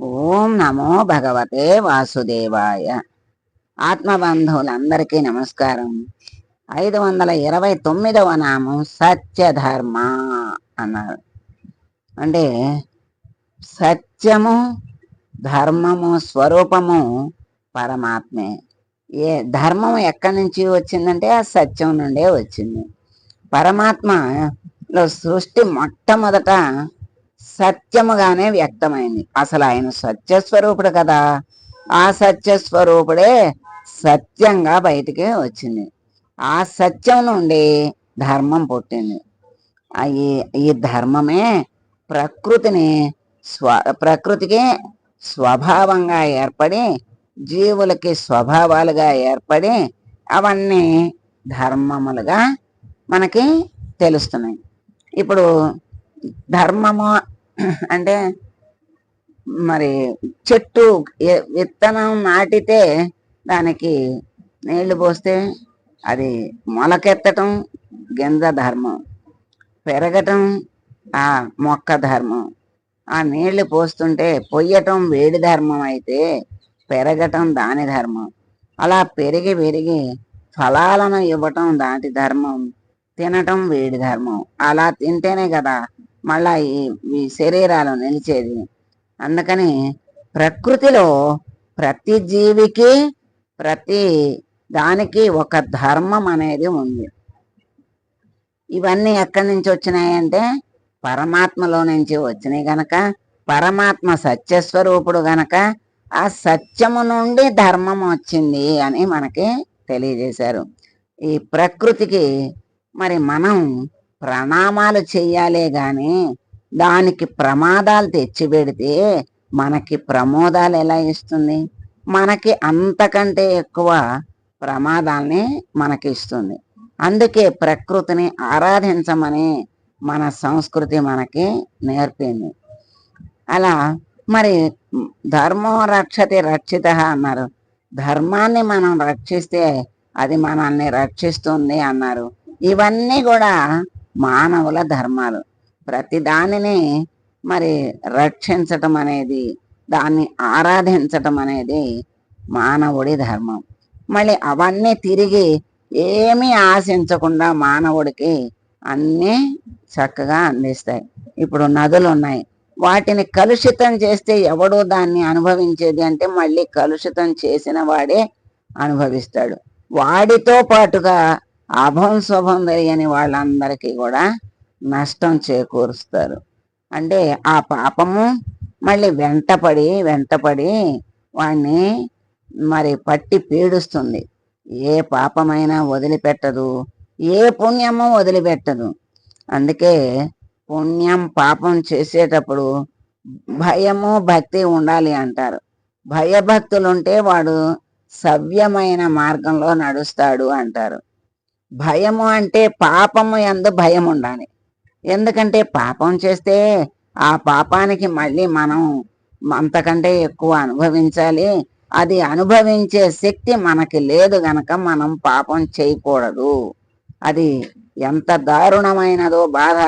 ఓం నమో భగవతే వాసుదేవాయ. ఆత్మబంధువులందరికీ నమస్కారం. ఐదు వందల ఇరవై తొమ్మిదవ నామం సత్యధర్మ అన్నారు. అంటే సత్యము ధర్మము స్వరూపము పరమాత్మే. ఏ ధర్మం ఎక్కడి నుంచి వచ్చిందంటే ఆ సత్యం నుండే వచ్చింది. పరమాత్మలో సృష్టి మొట్టమొదట సత్యముగానే వ్యక్తమైంది. అసలు ఆయన సత్యస్వరూపుడు కదా. ఆ సత్యస్వరూపుడే సత్యంగా బయటికి వచ్చింది. ఆ సత్యం నుండి ధర్మం పుట్టింది. ఈ ఈ ధర్మమే ప్రకృతిని స్వ ప్రకృతికి స్వభావంగా ఏర్పడి జీవులకి స్వభావాలుగా ఏర్పడి అవన్నీ ధర్మములుగా మనకి తెలుస్తున్నాయి. ఇప్పుడు ధర్మము అంటే మరి చెట్టు విత్తనం నాటితే దానికి నీళ్ళు పోస్తే అది మొలకెత్తటం గింజ ధర్మం. పెరగటం ఆ మొక్క ధర్మం. ఆ నీళ్ళు పోస్తుంటే పొయ్యటం వేడి ధర్మం అయితే పెరగటం దాని ధర్మం. అలా పెరిగి పెరిగి ఫలాలను ఇవ్వటం దాటి ధర్మం. తినటం వేడి ధర్మం. అలా తింటేనే కదా మళ్ళా ఈ ఈ శరీరాలు నిలిచేది. అందుకని ప్రకృతిలో ప్రతి జీవికి ప్రతి దానికి ఒక ధర్మం అనేది ఉంది. ఇవన్నీ ఎక్కడి నుంచి వచ్చినాయంటే పరమాత్మలో నుంచి వచ్చినాయి గనక పరమాత్మ సత్యస్వరూపుడు గనక ఆ సత్యము నుండి ధర్మం వచ్చింది అని మనకి తెలియజేశారు. ఈ ప్రకృతికి మరి మనం ప్రణామాలు చెయ్యాలే గాని దానికి ప్రమాదాలు తెచ్చిపెడితే మనకి ప్రమోదాలు ఎలా ఇస్తుంది? మనకి అంతకంటే ఎక్కువ ప్రమాదాల్ని మనకి ఇస్తుంది. అందుకే ప్రకృతిని ఆరాధించమని మన సంస్కృతి మనకి నేర్పింది. అలా మరి ధర్మం రక్షతి రక్షిత అన్నారు. ధర్మాన్ని మనం రక్షిస్తే అది మనల్ని రక్షిస్తుంది అన్నారు. ఇవన్నీ కూడా మానవుల ధర్మాలు. ప్రతి దానిని మరి రక్షించటం అనేది దాన్ని ఆరాధించటం అనేది మానవుడి ధర్మం. మళ్ళీ అవన్నీ తిరిగి ఏమీ ఆశించకుండా మానవుడికి అన్నీ చక్కగా అందిస్తాయి. ఇప్పుడు నదులు ఉన్నాయి. వాటిని కలుషితం చేస్తే ఎవడో దాన్ని అనుభవించేది అంటే మళ్ళీ కలుషితం చేసిన వాడే అనుభవిస్తాడు. వాడితో పాటుగా అభం శుభం తెలియని వాళ్ళందరికీ కూడా నష్టం చేకూరుస్తారు. అంటే ఆ పాపము మళ్ళీ వెంటపడి వెంటపడి వాణ్ణి మరి పట్టి పీడుస్తుంది. ఏ పాపమైనా వదిలిపెట్టదు ఏ పుణ్యము వదిలిపెట్టదు. అందుకే పుణ్యం పాపం చేసేటప్పుడు భయము భక్తి ఉండాలి అంటారు. భయభక్తులుంటే వాడు సవ్యమైన మార్గంలో నడుస్తాడు అంటారు. భయము అంటే పాపము ఎందు భయం ఉండాలి ఎందుకంటే పాపం చేస్తే ఆ పాపానికి మళ్ళీ మనం అంతకంటే ఎక్కువ అనుభవించాలి. అది అనుభవించే శక్తి మనకి లేదు గనక మనం పాపం చేయకూడదు. అది ఎంత దారుణమైనదో బాధ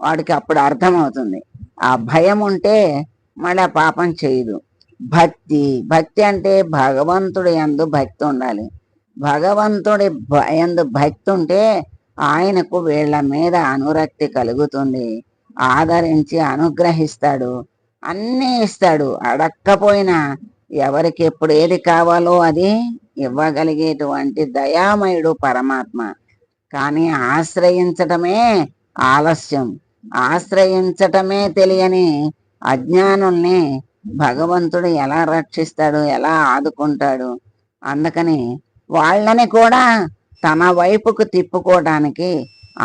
వాడికి అప్పుడు అర్థమవుతుంది. ఆ భయం ఉంటే మళ్ళీ ఆ పాపం చేయదు. భక్తి భక్తి అంటే భగవంతుడు యందు భక్తి ఉండాలి. భగవంతుడి ఎందు భక్తి ఉంటే ఆయనకు వీళ్ళ మీద అనురక్తి కలుగుతుంది. ఆదరించి అనుగ్రహిస్తాడు. అన్నీ ఇస్తాడు. అడక్కపోయినా ఎవరికి ఎప్పుడు ఏది కావాలో అది ఇవ్వగలిగేటువంటి దయామయుడు పరమాత్మ. కానీ ఆశ్రయించటమే ఆలస్యం. ఆశ్రయించటమే తెలియని అజ్ఞానుల్ని భగవంతుడు ఎలా రక్షిస్తాడు ఎలా ఆదుకుంటాడు? అందుకని వాళ్ళని కూడా తన వైపుకు తిప్పుకోవడానికి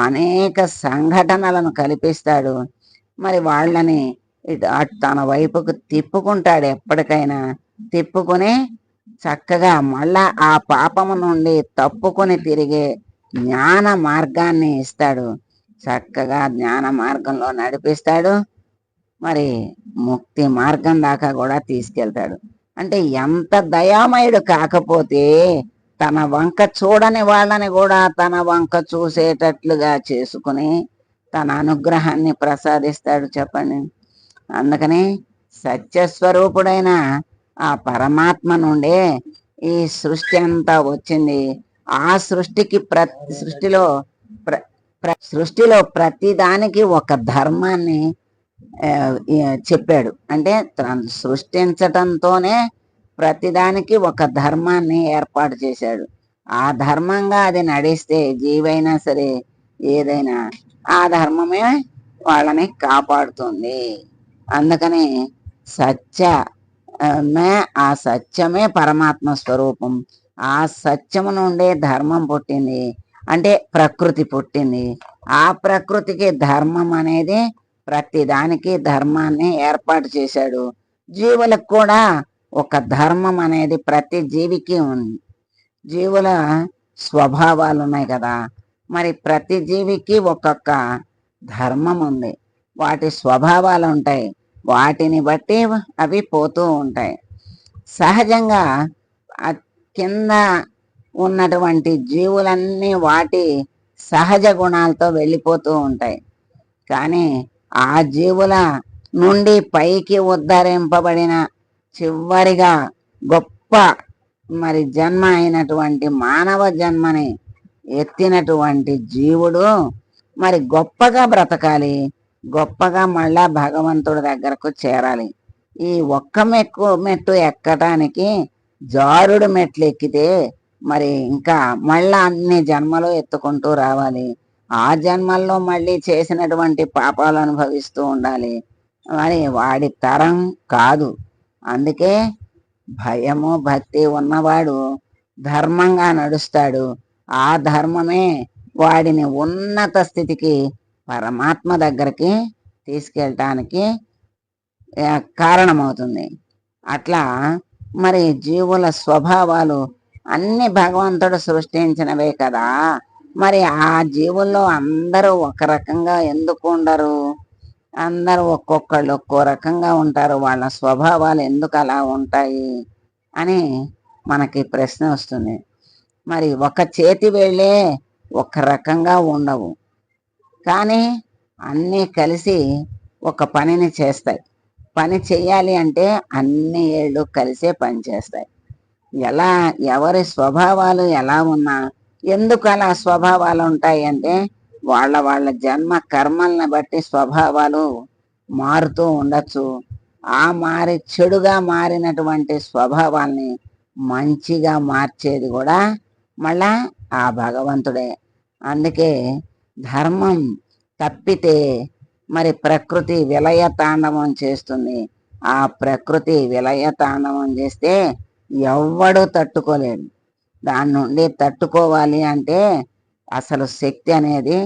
అనేక సంఘటనలను కల్పిస్తాడు. మరి వాళ్ళని అటు తన వైపుకు తిప్పుకుంటాడు ఎప్పటికైనా. తిప్పుకుని చక్కగా మళ్ళా ఆ పాపము నుండి తప్పుకొని తిరిగే జ్ఞాన మార్గాన్ని ఇస్తాడు. చక్కగా జ్ఞాన మార్గంలో నడిపిస్తాడు. మరి ముక్తి మార్గం దాకా కూడా తీసుకెళ్తాడు. అంటే ఎంత దయామయుడు కాకపోతే తన వంక చూడని వాళ్ళని కూడా తన వంక చూసేటట్లుగా చేసుకుని తన అనుగ్రహాన్ని ప్రసాదిస్తాడు చెప్పండి. అందుకని సత్యస్వరూపుడైన ఆ పరమాత్మ నుండే ఈ సృష్టి అంతా వచ్చింది. ఆ సృష్టికి ప్ర సృష్టిలో ప్ర ప్ర- సృష్టిలో ప్రతిదానికి ఒక ధర్మాన్ని చెప్పాడు. అంటే తను సృష్టించటంతోనే ప్రతిదానికి ఒక ధర్మాన్ని ఏర్పాటు చేశాడు. ఆ ధర్మంగా అది నడిస్తే జీవైనా సరే ఏదైనా ఆ ధర్మమే వాళ్ళని కాపాడుతుంది. అందుకని సత్య ఆ, మే ఆ సత్యమే పరమాత్మ స్వరూపం. ఆ సత్యము నుండే ధర్మం పుట్టింది. అంటే ప్రకృతి పుట్టింది. ఆ ప్రకృతికి ధర్మం అనేది ప్రతిదానికి ధర్మాన్ని ఏర్పాటు చేశాడు. జీవులకు కూడా ఒక ధర్మం అనేది ప్రతి జీవికి ఉంది. జీవుల స్వభావాలు ఉన్నాయి కదా. మరి ప్రతి జీవికి ఒక్కొక్క ధర్మం ఉంది. వాటి స్వభావాలు ఉంటాయి. వాటిని బట్టి అవి పోతూ ఉంటాయి. సహజంగా కింద ఉన్నటువంటి జీవులన్నీ వాటి సహజ గుణాలతో వెళ్ళిపోతూ ఉంటాయి. కానీ ఆ జీవుల నుండి పైకి ఉద్ధరింపబడిన చివరిగా గొప్ప మరి జన్మ అయినటువంటి మానవ జన్మని ఎత్తినటువంటి జీవుడు మరి గొప్పగా బ్రతకాలి గొప్పగా మళ్ళా భగవంతుడి దగ్గరకు చేరాలి. ఈ ఒక్క మెక్కు మెట్టు ఎక్కటానికి జారుడు మెట్లు ఎక్కితే మరి ఇంకా మళ్ళా అన్ని జన్మలు ఎత్తుకుంటూ రావాలి. ఆ జన్మల్లో మళ్ళీ చేసినటువంటి పాపాలు అనుభవిస్తూ ఉండాలి. మరి వాడి తరం కాదు. అందుకే భయము భక్తి ఉన్నవాడు ధర్మంగా నడుస్తాడు. ఆ ధర్మమే వాడిని ఉన్నత స్థితికి పరమాత్మ దగ్గరికి తీసుకెళ్ళటానికి కారణమవుతుంది. అట్లా మరి జీవుల స్వభావాలు అన్ని భగవంతుడు సృష్టించినవే కదా. మరి ఆ జీవుల్లో అందరూ ఒక రకంగా ఎందుకు ఉండరు? అందరూ ఒక్కొక్కళ్ళు ఒక్కో రకంగా ఉంటారు. వాళ్ళ స్వభావాలు ఎందుకు అలా ఉంటాయి అని మనకి ప్రశ్న వస్తుంది. మరి ఒక చేతి వేళ్ళే ఒక రకంగా ఉండవు. కానీ అన్నీ కలిసి ఒక పనిని చేస్తాయి. పని చేయాలి అంటే అన్ని ఏళ్ళు కలిసే పని చేస్తాయి. ఎలా ఎవరి స్వభావాలు ఎలా ఉన్నా ఎందుకు అలా స్వభావాలు ఉంటాయి అంటే వాళ్ళ వాళ్ళ జన్మ కర్మల్ని బట్టి స్వభావాలు మారుతూ ఉండొచ్చు. ఆ మారి చెడుగా మారినటువంటి స్వభావాల్ని మంచిగా మార్చేది కూడా మళ్ళా ఆ భగవంతుడే. అందుకే ధర్మం తప్పితే మరి ప్రకృతి విలయ తాండవం చేస్తుంది. ఆ ప్రకృతి విలయ తాండవం చేస్తే ఎవ్వడు తట్టుకోలేడు. దాని నుండి తట్టుకోవాలి అంటే అసలు శక్తి అనేది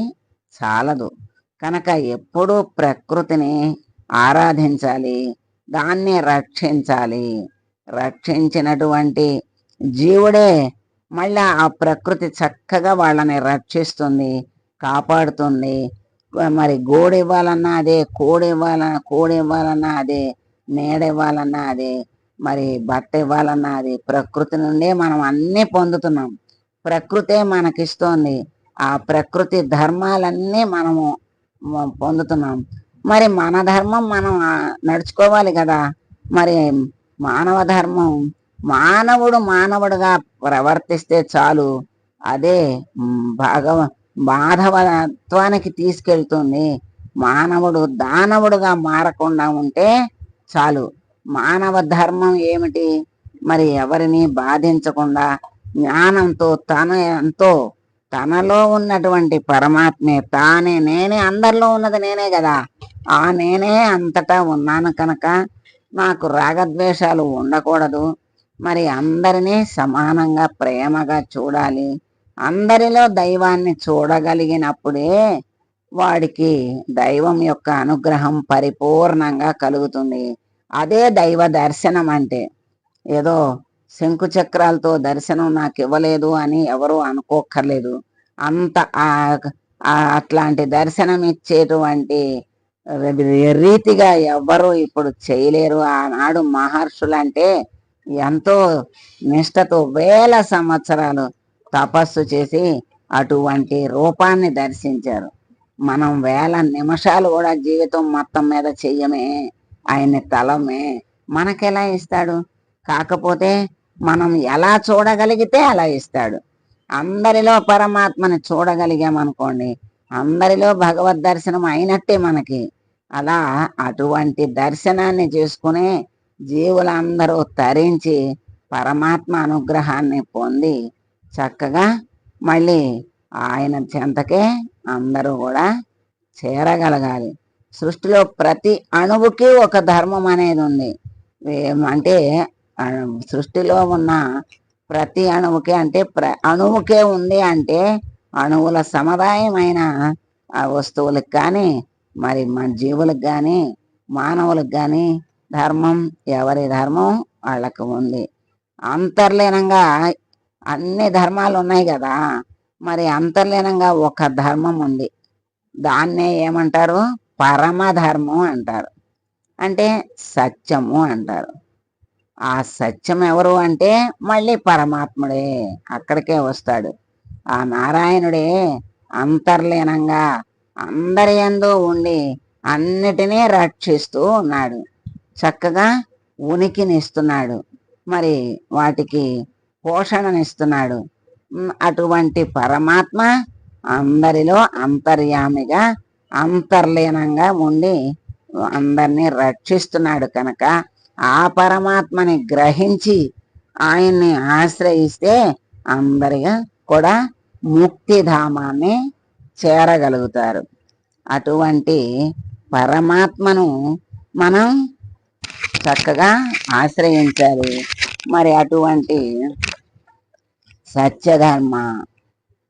చాలదు. కనుక ఎప్పుడూ ప్రకృతిని ఆరాధించాలి దాన్ని రక్షించాలి. రక్షించినటువంటి జీవుడే మళ్ళీ ఆ ప్రకృతి చక్కగా వాళ్ళని రక్షిస్తుంది కాపాడుతుంది. మరి గోడు ఇవ్వాలన్నా అదే కోడి ఇవ్వాలన్నా కోడి ఇవ్వాలన్నా అదే నీడ ఇవ్వాలన్నా అదే మరి బట్ట ఇవ్వాలన్నా అది ప్రకృతి నుండే మనం అన్నీ పొందుతున్నాం. ప్రకృతే మనకిస్తోంది. ఆ ప్రకృతి ధర్మాలన్నీ మనము పొందుతున్నాం. మరి మన ధర్మం మనం నడుచుకోవాలి కదా. మరి మానవ ధర్మం మానవుడు మానవుడుగా ప్రవర్తిస్తే చాలు. అదే భాగవ భగవ మాధవత్వానికి తీసుకెళ్తుంది. మానవుడు దానవుడుగా మారకుండా ఉంటే చాలు. మానవ ధర్మం ఏమిటి? మరి ఎవరిని బాధించకుండా జ్ఞానంతో తన ఎంతో తనలో ఉన్నటువంటి పరమాత్మే తానే నేనే అందరిలో ఉన్నది నేనే కదా. ఆ నేనే అంతటా ఉన్నాను కనుక నాకు రాగద్వేషాలు ఉండకూడదు. మరి అందరినీ సమానంగా ప్రేమగా చూడాలి. అందరిలో దైవాన్ని చూడగలిగినప్పుడే వాడికి దైవం యొక్క అనుగ్రహం పరిపూర్ణంగా కలుగుతుంది. అదే దైవ దర్శనం అంటే ఏదో శంకుచక్రాలతో దర్శనం నాకు ఇవ్వలేదు అని ఎవరు అనుకోక్కర్లేదు. అంత అట్లాంటి దర్శనం ఇచ్చేటువంటి రీతిగా ఎవ్వరు ఇప్పుడు చేయలేరు. ఆనాడు మహర్షులు అంటే ఎంతో నిష్టతో వేల సంవత్సరాలు తపస్సు చేసి అటువంటి రూపాన్ని దర్శించారు. మనం వేల నిమిషాలు కూడా జీవితం మొత్తం మీద చెయ్యమే ఆయన్ని తలమే. మనకెలా ఇస్తాడు? కాకపోతే మనం ఎలా చూడగలిగితే అలా ఇస్తాడు. అందరిలో పరమాత్మని చూడగలిగామనుకోండి అందరిలో భగవద్ దర్శనం అయినట్టే మనకి. అలా అటువంటి దర్శనాన్ని చేసుకుని జీవులందరూ తరించి పరమాత్మ అనుగ్రహాన్ని పొంది చక్కగా మళ్ళీ ఆయన చెంతకే అందరూ కూడా చేరగలగాలి. సృష్టిలో ప్రతి అణువుకి ఒక ధర్మం అనేది ఉంది. అంటే సృష్టిలో ఉన్న ప్రతి అణువుకి అంటే ప్ర అణువుకే ఉంది అంటే అణువుల సముదాయమైన వస్తువులకు కానీ మరి మన జీవులకు కానీ మానవులకు కానీ ధర్మం ఎవరి ధర్మం వాళ్ళకు ఉంది. అంతర్లీనంగా అన్ని ధర్మాలు ఉన్నాయి కదా మరి అంతర్లీనంగా ఒక ధర్మం ఉంది. దాన్నే ఏమంటారు? పరమధర్మం అంటారు. అంటే సత్యము అంటారు. ఆ సత్యం ఎవరు అంటే మళ్ళీ పరమాత్ముడే. అక్కడికే వస్తాడు. ఆ నారాయణుడే అంతర్లీనంగా అందరి ఎందు ఉండి అన్నిటినీ రక్షిస్తూ ఉన్నాడు. చక్కగా ఉనికినిస్తున్నాడు. మరి వాటికి పోషణనిస్తున్నాడు. అటువంటి పరమాత్మ అందరిలో అంతర్యామిగా అంతర్లీనంగా ఉండి అందరినీ రక్షిస్తున్నాడు కనుక ఆ పరమాత్మని గ్రహించి ఆయన్ని ఆశ్రయిస్తే అందరిగా కూడా ముక్తిధామాన్ని చేరగలుగుతారు. అటువంటి పరమాత్మను మనం చక్కగా ఆశ్రయించాలి. మరి అటువంటి సత్యధర్మ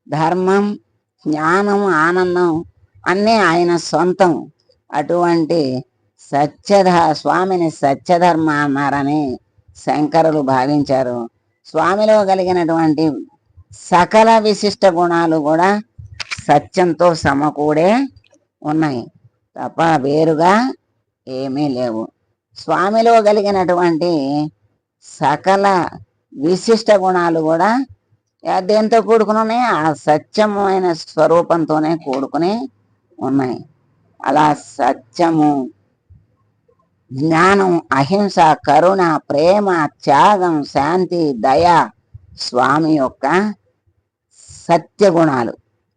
ధర్మం జ్ఞానం ఆనందం అన్నీ ఆయన సొంతం. అటువంటి సత్యధ స్వామిని సత్యధర్మ అన్నారని శంకరులు భావించారు. స్వామిలో కలిగినటువంటి సకల విశిష్ట గుణాలు కూడా సత్యంతో సమకూడే ఉన్నాయి. తప్ప వేరుగా ఏమీ లేవు. స్వామిలో కలిగినటువంటి సకల విశిష్ట గుణాలు కూడా దేంతో కూడుకుని ఉన్నాయి ఆ సత్యమైన స్వరూపంతోనే కూడుకుని ఉన్నాయి. అలా సత్యము జ్ఞానం అహింస కరుణ ప్రేమ త్యాగం శాంతి దయ స్వామి యొక్క సత్య గుణాలు.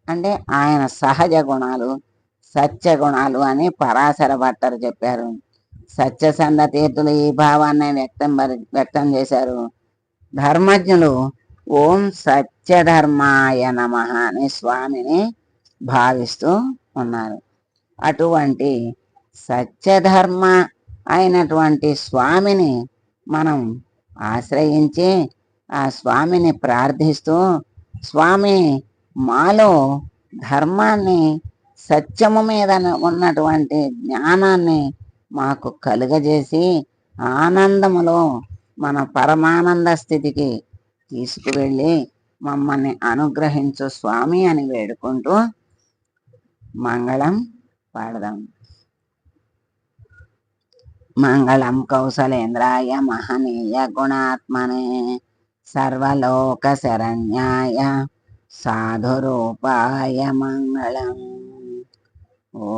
అంటే ఆయన సహజ గుణాలు సత్య గుణాలు అని పరాశర భట్టరు చెప్పారు. సత్యసంధ తీర్థులు ఈ భావాన్ని వ్యక్తం వ్యక్తం చేశారు. ధర్మజ్ఞులు ఓం సత్యధర్మాయ నమ అని స్వామిని భావిస్తూ ఉన్నారు. అటువంటి సత్యధర్మ అయినటువంటి స్వామిని మనం ఆశ్రయించి ఆ స్వామిని ప్రార్థిస్తూ స్వామి మాలో ధర్మాన్ని సత్యము మీద ఉన్నటువంటి జ్ఞానాన్ని మాకు కలుగజేసి ఆనందములో మన పరమానంద స్థితికి తీసుకువెళ్ళి మమ్మల్ని అనుగ్రహించు స్వామి అని వేడుకుంటూ మంగళం పాడదాం. మంగళం కౌశలేంద్రాయ మహనీయ గుణాత్మనే సర్వలోక శరణ్యాయ సాధురూపాయ మంగళం ఓ